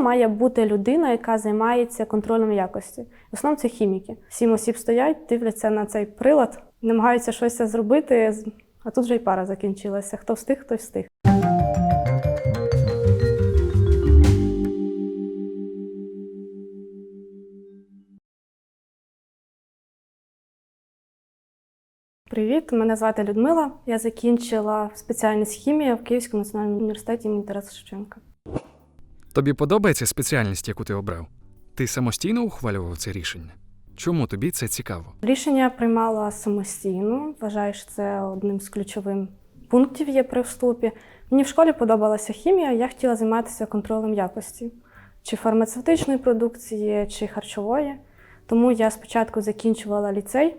Має бути людина, яка займається контролем якості. В основному це хіміки. Сім осіб стоять, дивляться на цей прилад, намагаються щось зробити, а тут вже й пара закінчилася. Хто встиг, той встиг. Привіт, мене звати Людмила. Я закінчила спеціальність хімія в Київському національному університеті імені Тараса Шевченка. Тобі подобається спеціальність, яку ти обрав? Ти самостійно ухвалював це рішення? Чому тобі це цікаво? Рішення приймала самостійно. Вважаю, що це одним з ключових пунктів є при вступі. Мені в школі подобалася хімія, я хотіла займатися контролем якості чи фармацевтичної продукції, чи харчової. Тому я спочатку закінчувала ліцей,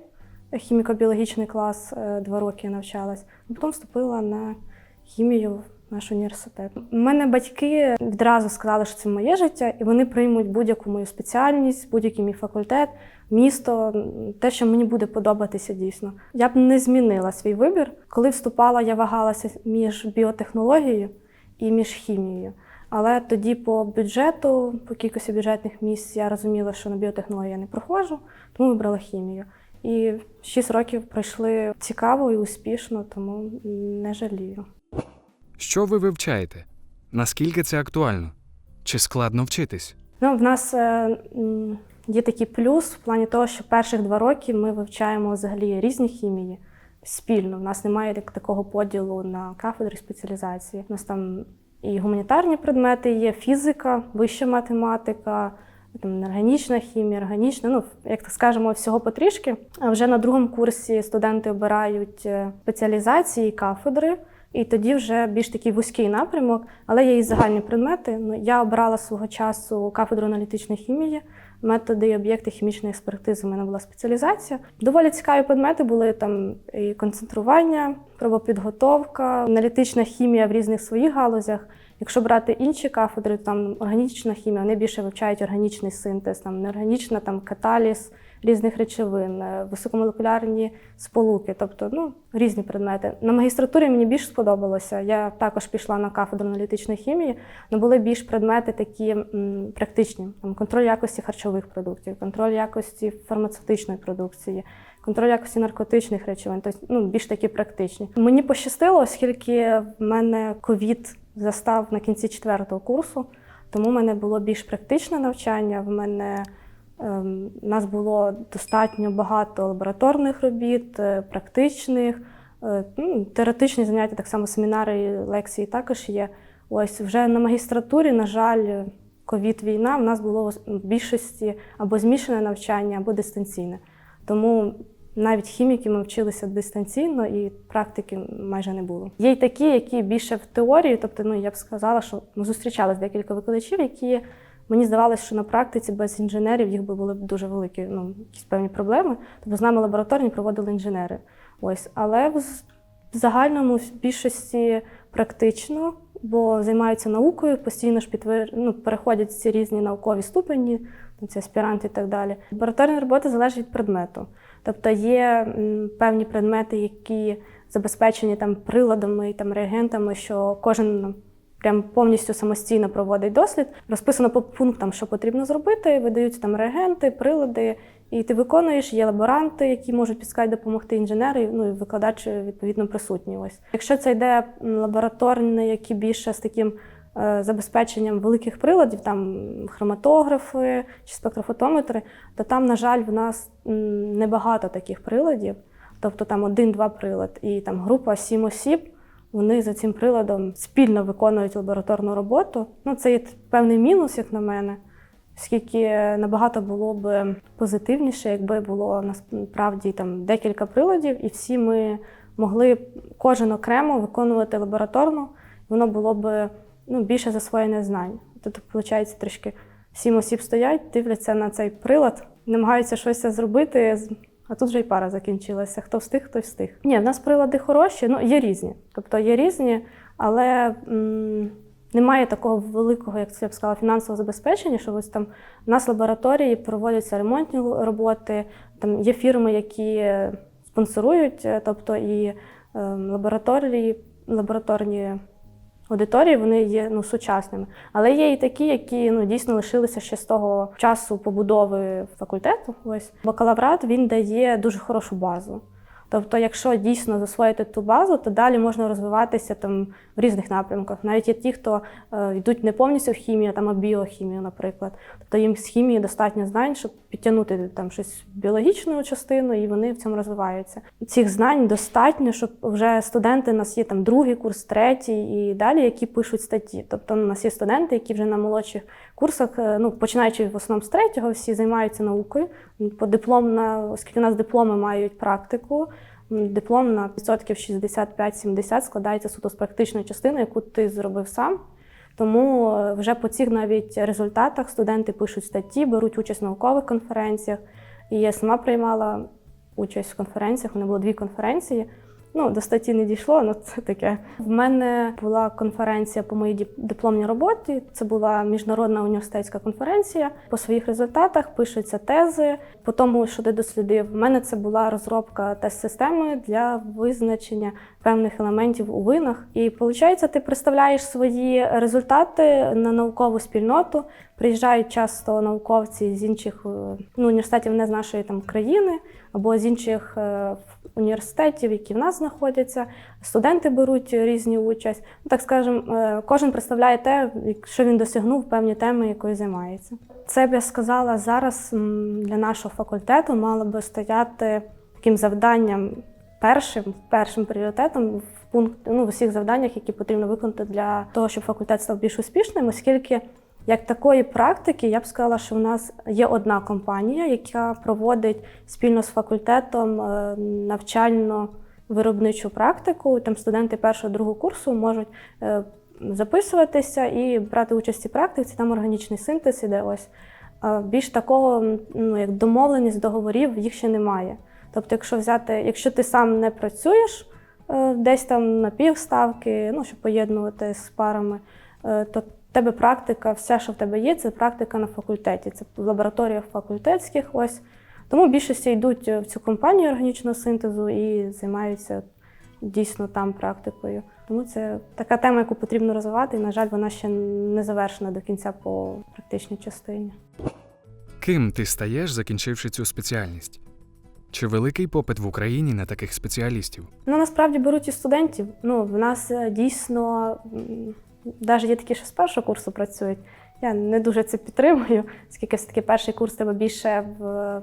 хіміко-біологічний клас, е, два роки навчалась, а потім вступила на хімію наш університет. У мене батьки відразу сказали, що це моє життя, і вони приймуть будь-яку мою спеціальність, будь-який мій факультет, місто, те, що мені буде подобатися дійсно. Я б не змінила свій вибір. Коли вступала, я вагалася між біотехнологією і між хімією. Але тоді по бюджету, по кількості бюджетних місць, я розуміла, що на біотехнологію я не проходжу, тому вибрала хімію. І шість років пройшли цікаво і успішно, тому не жалію. Що ви вивчаєте? Наскільки це актуально? Чи складно вчитись? Ну, в нас е, є такий плюс в плані того, що перших два роки ми вивчаємо взагалі різні хімії спільно. У нас немає так- такого поділу на кафедри спеціалізації. У нас там і гуманітарні предмети є, фізика, вища математика, там, органічна хімія, органічна, ну, як так скажемо, всього потрішки. А вже на другому курсі студенти обирають е, спеціалізації, кафедри. І тоді вже більш такий вузький напрямок, але є і загальні предмети. Ну, я обрала свого часу кафедру аналітичної хімії, методи і об'єкти хімічної експертизи. У мене була спеціалізація. Доволі цікаві предмети були там і концентрування, пробопідготовка, аналітична хімія в різних своїх галузях. Якщо брати інші кафедри, там органічна хімія, вони більше вивчають органічний синтез, там неорганічна, там каталіз різних речовин, е, високомолекулярні сполуки, тобто ну, різні предмети. На магістратурі мені більш сподобалося. Я також пішла на кафедру аналітичної хімії, але були більш предмети такі м, практичні: там, контроль якості харчових продуктів, контроль якості фармацевтичної продукції. Контроль якості наркотичних речовин, тобто ну, більш такі практичні. Мені пощастило, оскільки в мене ковід застав на кінці четвертого курсу, тому в мене було більш практичне навчання. В мене у нас було достатньо багато лабораторних робіт, е, практичних, е, ну, теоретичні заняття, так само семінари лекції також є. Ось вже на магістратурі, на жаль, ковід війна, в нас було в більшості або змішане навчання, або дистанційне. Тому навіть хіміки ми вчилися дистанційно і практики майже не було. Є й такі, які більше в теорії, тобто, ну я б сказала, що ну, зустрічалися декілька викладачів, які мені здавалося, що на практиці без інженерів їх би були б дуже великі, ну якісь певні проблеми. Тобто з нами лабораторні проводили інженери. Ось, але в загальному в більшості практично, бо займаються наукою, постійно ж підтвер... ну, переходять ці різні наукові ступені, ці аспіранти і так далі. Лабораторні роботи залежать від предмету. Тобто є певні предмети, які забезпечені там приладами і там реагентами, що кожен прям повністю самостійно проводить дослід. Розписано по пунктам, що потрібно зробити, видаються там реагенти, прилади, і ти виконуєш, є лаборанти, які можуть підсказати допомогти інженери, ну і викладач е, відповідно присутній. Ось. Якщо це йде лабораторне, які більше з таким е, забезпеченням великих приладів, там хроматографи чи спектрофотометри, то там, на жаль, в нас небагато таких приладів. Тобто там один-два прилад, і там група сім осіб. Вони за цим приладом спільно виконують лабораторну роботу. Ну, це є певний мінус, як на мене, оскільки набагато було б позитивніше, якби було насправді там декілька приладів, і всі ми могли кожен окремо виконувати лабораторну, воно було б ну, більше засвоєне знань. Тобто, виходить, трішки сім осіб стоять, дивляться на цей прилад, намагаються щось зробити. А тут вже й пара закінчилася. Хто встиг, той встиг. Ні, в нас прилади хороші, ну є різні. Тобто є різні, але м, немає такого великого, як це я б сказала, фінансового забезпечення, що ось там у нас лабораторії проводяться ремонтні роботи, там є фірми, які спонсорують, е, тобто і е, лабораторії, лабораторні аудиторії вони є ну, сучасними. Але є і такі, які ну, дійсно лишилися ще з того часу побудови факультету. Ось бакалаврат він дає дуже хорошу базу. Тобто, якщо дійсно засвоїти ту базу, то далі можна розвиватися там в різних напрямках. Навіть є ті, хто е, йдуть не повністю в хімію, там а біохімію, наприклад. Тобто їм з хімії достатньо знань, щоб підтягнути там щось біологічну частину, і вони в цьому розвиваються. Цих знань достатньо, щоб вже студенти у нас є там другий курс, третій і далі, які пишуть статті. Тобто у нас є студенти, які вже на молодших курсах, е, ну починаючи в основному з третього, всі займаються наукою. По дипломна, оскільки у нас дипломи мають практику. Диплом на відсотків 65-70 складається суто з практичної частини, яку ти зробив сам. Тому е, вже по цих навіть результатах студенти пишуть статті, беруть участь в наукових конференціях. І я сама приймала участь в конференціях. У мене було дві конференції. Ну, до статті не дійшло, але це таке. В мене була конференція по моїй дипломній роботі. Це була міжнародна університетська конференція. По своїх результатах пишуться тези. По тому, що ти дослідив, в мене це була розробка тест-системи для визначення певних елементів у винах. І виходить, ти представляєш свої результати на наукову спільноту. Приїжджають часто науковці з інших е, ну, університетів, не з нашої там країни або з інших е, університетів, які в нас знаходяться. Студенти беруть різні участь. Ну, так скажемо, е, кожен представляє те, що він досягнув певні теми, якою займається. Це б я сказала зараз для нашого факультету мало би стояти таким завданням першим, першим пріоритетом в пункт ну, в усіх завданнях, які потрібно виконати для того, щоб факультет став більш успішним, оскільки як такої практики, я б сказала, що в нас є одна компанія, яка проводить спільно з факультетом е, навчально-виробничу практику. Там студенти першого другого курсу можуть е, записуватися і брати участь у практиці. Там органічний синтез іде ось. Більш такого, ну як домовленість договорів, їх ще немає. Тобто, якщо взяти, якщо ти сам не працюєш е, десь там на півставки, ну щоб поєднувати з парами, то тебе практика, все, що в тебе є, це практика на факультеті, це в лабораторіях факультетських. Ось тому більшості йдуть в цю компанію органічного синтезу і займаються дійсно там практикою. Тому це така тема, яку потрібно розвивати, і, на жаль, вона ще не завершена до кінця по практичній частині. Ким ти стаєш, закінчивши цю спеціальність? Чи великий попит в Україні на таких спеціалістів? Ну, насправді беруть і студентів. Ну, в нас е, дійсно навіть такі, що з першого курсу працюють. Я не дуже це підтримую, оскільки все-таки перший курс треба більше в,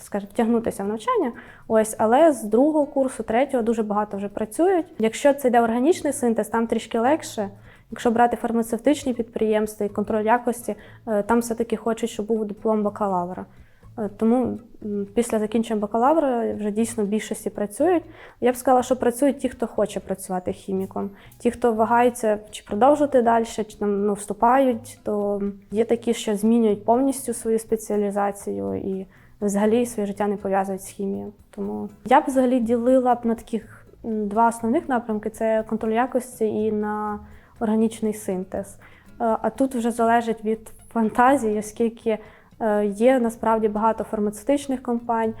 скажімо, втягнутися в навчання. Ось, але з другого курсу, третього дуже багато вже працюють. Якщо це йде органічний синтез, там трішки легше. Якщо брати фармацевтичні підприємства і контроль якості, е, там все-таки хочуть, щоб був диплом бакалавра. Е, Тому після закінчення бакалавра вже дійсно більшості працюють. Я б сказала, що працюють ті, хто хоче працювати хіміком. Ті, хто вагається чи продовжувати далі, чи там ну, вступають, то є такі, що змінюють повністю свою спеціалізацію і взагалі своє життя не пов'язують з хімією. Тому я б взагалі ділила б на таких два основних напрямки: це контроль якості і на органічний синтез. Е, А тут вже залежить від фантазії, оскільки є насправді багато фармацевтичних компаній.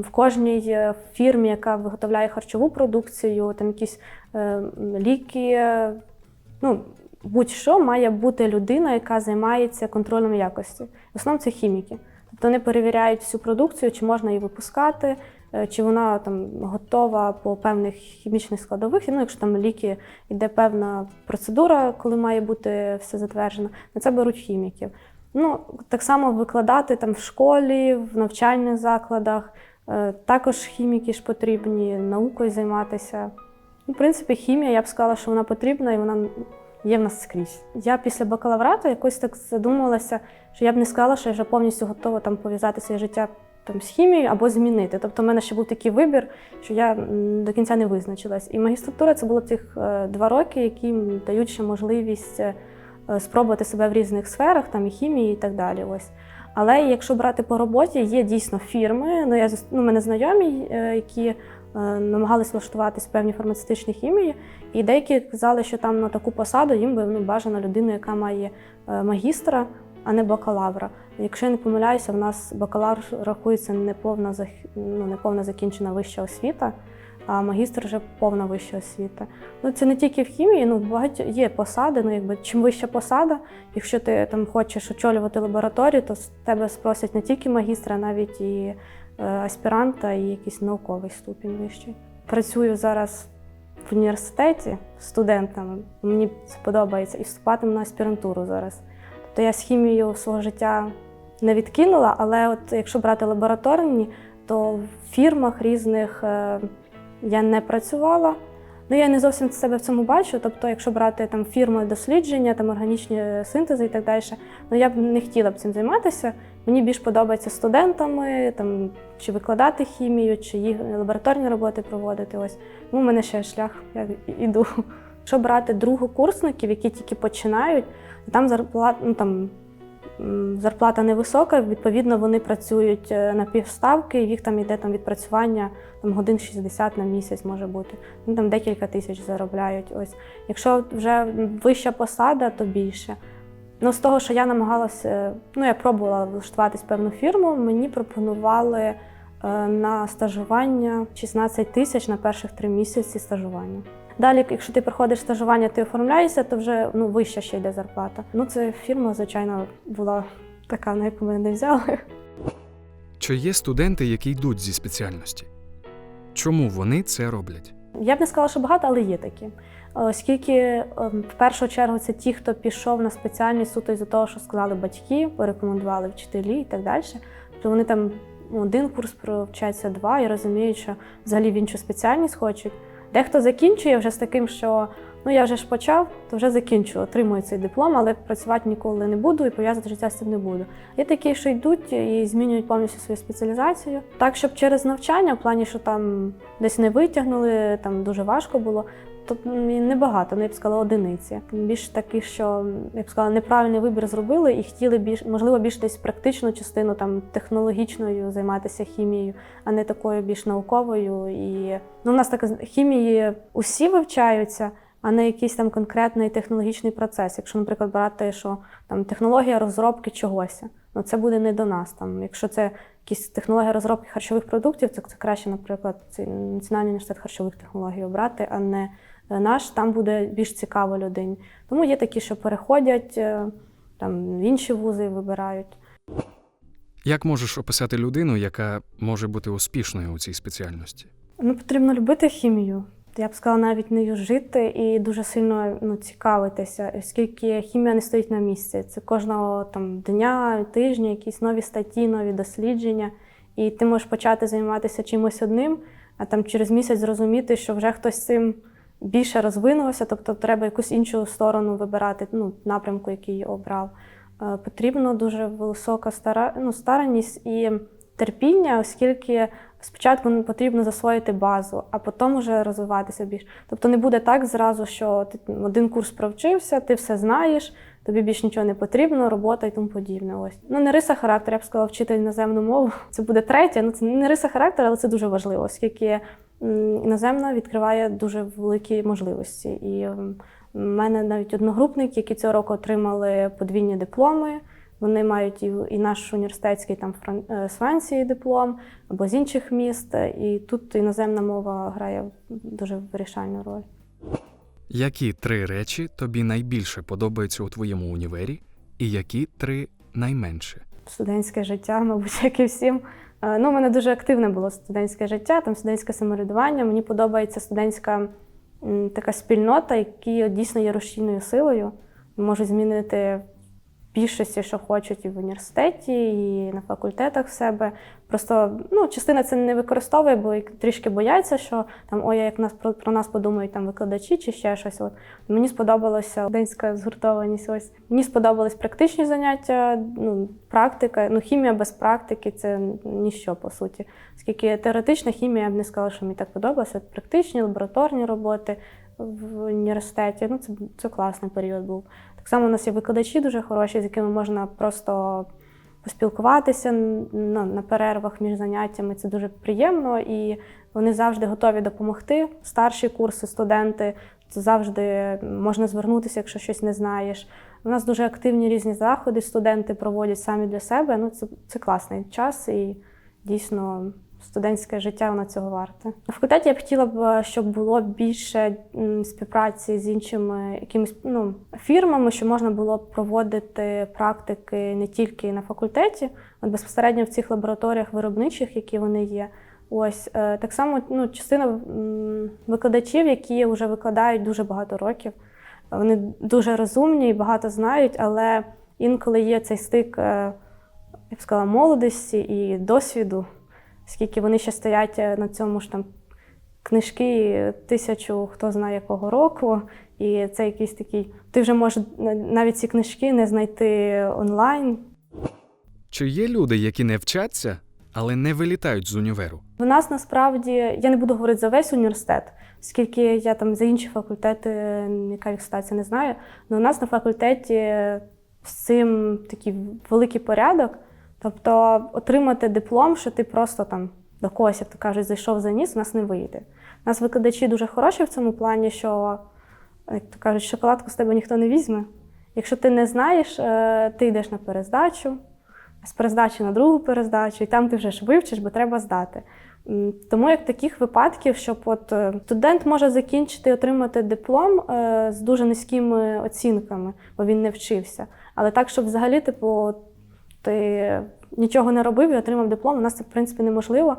В кожній е, фірмі, яка виготовляє харчову продукцію, там якісь е, ліки. е, Ну, будь-що має бути людина, яка займається контролем якості. В основному це хіміки. Тобто вони перевіряють всю продукцію, чи можна її випускати, е, чи вона там готова по певних хімічних складових. Ну, якщо там ліки йде певна процедура, коли має бути все затверджено, на це беруть хіміків. Ну, так само викладати там в школі, в навчальних закладах. Е, Також хіміки ж потрібні, наукою займатися. Ну, В принципі, хімія, я б сказала, що вона потрібна і вона є в нас скрізь. Я після бакалаврату якось так задумалася, що я б не сказала, що я вже повністю готова там пов'язати своє життя там, з хімією або змінити. Тобто, в мене ще був такий вибір, що я до кінця не визначилась. І магістратура це було цих е, два роки, які дають ще можливість е, спробувати себе в різних сферах, там і хімії, і так далі. Ось. Але якщо брати по роботі, є дійсно фірми. Ну, я ну, мене знайомі, е, які е, намагались влаштуватись в певні фармацевтичні хімії, і деякі казали, що там на таку посаду їм би ну, бажана людина, яка має е, магістра, а не бакалавра. Якщо я не помиляюся, в нас бакалавр рахується неповна, ну, неповна закінчена вища освіта. А магістр вже повна вища освіта. Ну це не тільки в хімії, ну багато є посади. Ну якби чим вища посада, якщо ти там хочеш очолювати лабораторію, то з тебе спросять не тільки магістра, а навіть і е, аспіранта, і якийсь науковий ступінь вищий. Працюю зараз в університеті з студентами. Мені це подобається і вступатиму на аспірантуру зараз. Тобто я з хімією свого життя не відкинула, але от якщо брати лабораторні, то в фірмах різних е, я не працювала. Ну, я не зовсім себе в цьому бачу. Тобто, якщо брати там фірми дослідження, там органічні синтези і так далі, ну я б не хотіла б цим займатися. Мені більш подобається студентами, там чи викладати хімію, чи їх лабораторні роботи проводити. Ось ну, у мене ще шлях, я іду. Якщо брати другокурсників, які тільки починають, там зарплата, ну там зарплата невисока, відповідно, вони працюють е, на півставки, їх там йде там відпрацювання там, годин 60 на місяць може бути. Ну, там декілька тисяч заробляють. Ось. Якщо вже вища посада, то більше. Ну, з того, що я намагалася, ну я пробувала влаштуватись в певну фірму, мені пропонували е, на стажування 16 тисяч на перших три місяці стажування. Далі, якщо ти проходиш стажування, ти оформляєшся, то вже ну, вища ще йде зарплата. Ну, це фірма, звичайно, була така, на яку мене не взяли. Чи є студенти, які йдуть зі спеціальності? Чому вони це роблять? Я б не сказала, що багато, але є такі. Оскільки ем, в першу чергу це ті, хто пішов на спеціальність суто із-за того, що сказали батьки, порекомендували вчителі і так далі. То вони там один курс провчаться два і розуміють, що взагалі в іншу спеціальність хочуть. Дехто закінчує вже з таким, що ну я вже ж почав, то вже закінчу, отримую цей диплом, але працювати ніколи не буду і пов'язати життя з цим не буду. Є такі, що йдуть і змінюють повністю свою спеціалізацію. Так, щоб через навчання, в плані, що там десь не витягнули, там дуже важко було. То м, небагато, ну я б сказала, одиниці. Більш такі, що я б сказала, неправильний вибір зробили і хотіли більш, можливо, більш десь практичну частину, там технологічною займатися хімією, а не такою більш науковою. І ну, у нас так хімії усі вивчаються, а не якийсь там конкретний технологічний процес. Якщо, наприклад, брати, що там технологія розробки чогось, ну це буде не до нас. Там, якщо це якісь технологія розробки харчових продуктів, то це краще, наприклад, Національний університет харчових технологій обрати, а не наш, там буде більш цікаво людині. Тому є такі, що переходять е, там в інші вузи вибирають. Як можеш описати людину, яка може бути успішною у цій спеціальності? Ну, потрібно любити хімію. Я б сказала, навіть нею жити і дуже сильно ну, цікавитися, оскільки хімія не стоїть на місці. Це кожного там дня, тижня, якісь нові статті, нові дослідження. І ти можеш почати займатися чимось одним, а там через місяць зрозуміти, що вже хтось цим більше розвинувався, тобто треба якусь іншу сторону вибирати, ну, напрямку, який обрав. Е, Потрібно дуже висока стара, ну, старанність і терпіння, оскільки спочатку потрібно засвоїти базу, а потім вже розвиватися більше. Тобто не буде так зразу, що ти один курс провчився, ти все знаєш, тобі більше нічого не потрібно, робота і тому подібне. Ось. Ну, не риса характеру, я б сказала, вчити іноземну мову. Це буде третє. Ну, це не риса характеру, але це дуже важливо, оскільки іноземна відкриває дуже великі можливості. І в мене навіть одногрупники, які цього року отримали подвійні дипломи. Вони мають і, і наш університетський там е, з Франції диплом або з інших міст. І тут іноземна мова грає дуже вирішальну роль. Які три речі тобі найбільше подобаються у твоєму універі, і які три найменше? Студентське життя, мабуть, як і всім. Е, Ну, у мене дуже активне було студентське життя, там студентське самоврядування. Мені подобається студентська така спільнота, які дійсно є рушійною силою, можуть змінити більшості, що хочуть і в університеті, і на факультетах в себе. Просто ну, частина це не використовує, бо трішки бояться, що там ой, як нас про, про нас подумають там викладачі чи ще щось. От мені сподобалася студентська згуртованість. Ось мені сподобались практичні заняття, ну практика. Ну хімія без практики це ніщо по суті. Оскільки теоретична хімія я б не сказала, що мені так подобалося. От Практичні лабораторні роботи в університеті. Ну це, це класний період був. Так само у нас є викладачі дуже хороші, з якими можна просто поспілкуватися на, на перервах між заняттями. Це дуже приємно, і вони завжди готові допомогти. Старші курси, студенти це завжди можна звернутися, якщо щось не знаєш. У нас дуже активні різні заходи, студенти проводять самі для себе. Ну, це, це класний час і дійсно студентське життя воно цього варте. На факультеті я б хотіла б, щоб було більше співпраці з іншими якимись ну, фірмами, що можна було б проводити практики не тільки на факультеті, от безпосередньо в цих лабораторіях виробничих, які вони є. Ось е, так само ну, частина викладачів, які вже викладають дуже багато років. Вони дуже розумні і багато знають, але інколи є цей стик, е, я б сказала, молодості і досвіду, оскільки вони ще стоять е, на цьому ж там книжки тисячу хто знає якого року, і це якийсь такий. Ти вже можеш навіть ці книжки не знайти онлайн. Чи є люди, які не вчаться, але не вилітають з універу? У нас насправді я не буду говорити за весь університет, оскільки я там за інші факультети, яка їх ситуація не знаю. Але у нас на факультеті з цим такий великий порядок. Тобто отримати диплом, що ти просто там до когось, як то кажуть, зайшов за ніс, у нас не вийде. У нас викладачі дуже хороші в цьому плані, що, як то кажуть, шоколадку з тебе ніхто не візьме. Якщо ти не знаєш, е, ти йдеш на перездачу, з перездачі на другу перездачу, і там ти вже ж вивчиш, бо треба здати. Тому як таких випадків, от е, студент може закінчити отримати диплом е, з дуже низькими оцінками, бо він не вчився. Але так, щоб взагалі, типу, ти нічого не робив і отримав диплом, у нас це в принципі неможливо,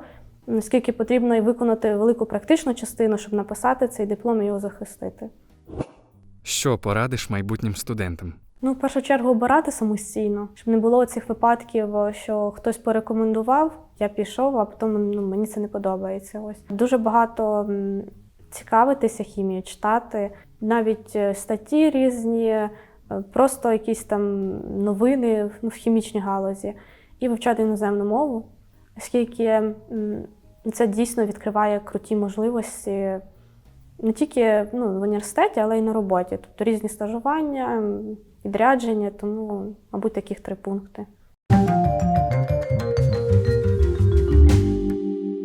оскільки потрібно і виконати велику практичну частину, щоб написати цей диплом і його захистити. Що порадиш майбутнім студентам? Ну, в першу чергу обирати самостійно, щоб не було цих випадків, що хтось порекомендував, я пішов, а потім ну, мені це не подобається. Ось дуже багато цікавитися хімією, читати, навіть е, статті різні, просто якісь там новини ну, в хімічній галузі, і вивчати іноземну мову, оскільки це дійсно відкриває круті можливості не тільки ну, в університеті, але й на роботі. Тобто різні стажування, відрядження, тому, мабуть, таких три пункти.